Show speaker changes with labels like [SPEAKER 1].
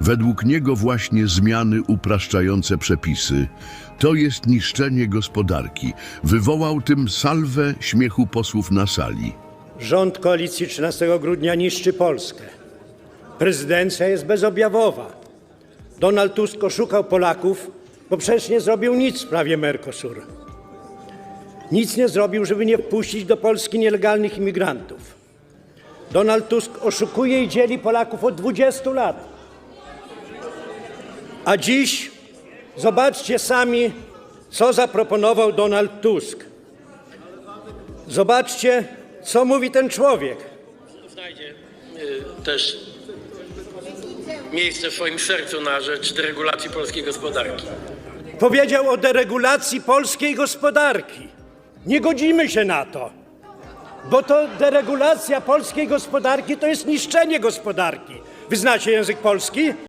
[SPEAKER 1] Według niego właśnie zmiany upraszczające przepisy to jest niszczenie gospodarki. Wywołał tym salwę śmiechu posłów na sali.
[SPEAKER 2] Rząd koalicji 13 grudnia niszczy Polskę. Prezydencja jest bezobjawowa. Donald Tusk oszukał Polaków, bo przecież nie zrobił nic w sprawie Mercosur. Nic nie zrobił, żeby nie wpuścić do Polski nielegalnych imigrantów. Donald Tusk oszukuje i dzieli Polaków od 20 lat. A dziś zobaczcie sami, co zaproponował Donald Tusk. Zobaczcie, co mówi ten człowiek.
[SPEAKER 3] znajdzie y, też miejsce w swoim sercu na rzecz deregulacji polskiej gospodarki.
[SPEAKER 2] Powiedział o deregulacji polskiej gospodarki. Nie godzimy się na to, bo to deregulacja polskiej gospodarki to jest niszczenie gospodarki. Wy znacie język polski?